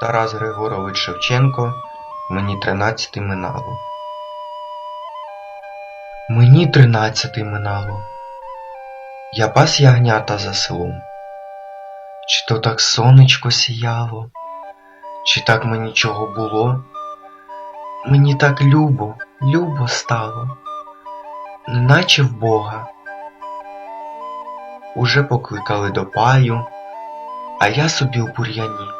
Тарас Григорович Шевченко, мені тринадцяти минало. Мені тринадцяти минало. Я пас ягнята за селом. Чи то так сонечко сіяло, чи так мені чого було? Мені так любо, любо стало, неначе в Бога. Уже покликали до паю, а я собі у бур'яні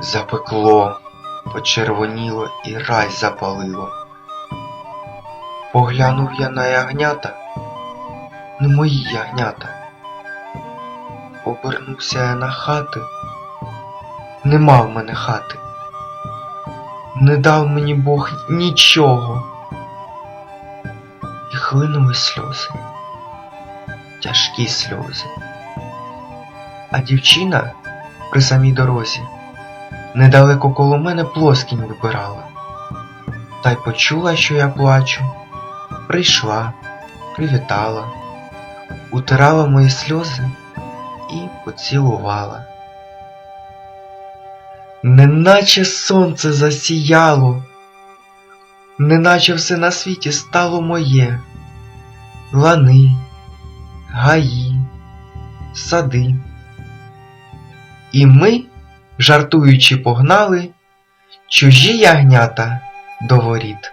запекло, почервоніло і рай запалило. Поглянув я на ягнята, не мої ягнята. Обернувся я на хати, нема в мене хати. Не дав мені Бог нічого. І хлинули сльози, тяжкі сльози. А дівчина при самій дорозі недалеко коло мене плоскінь вибирала. Та й почула, що я плачу, прийшла, привітала, утирала мої сльози і поцілувала. Неначе сонце засіяло, неначе все на світі стало моє, лани, гаї, сади. І ми, жартуючи, погнали чужі ягнята до воріт.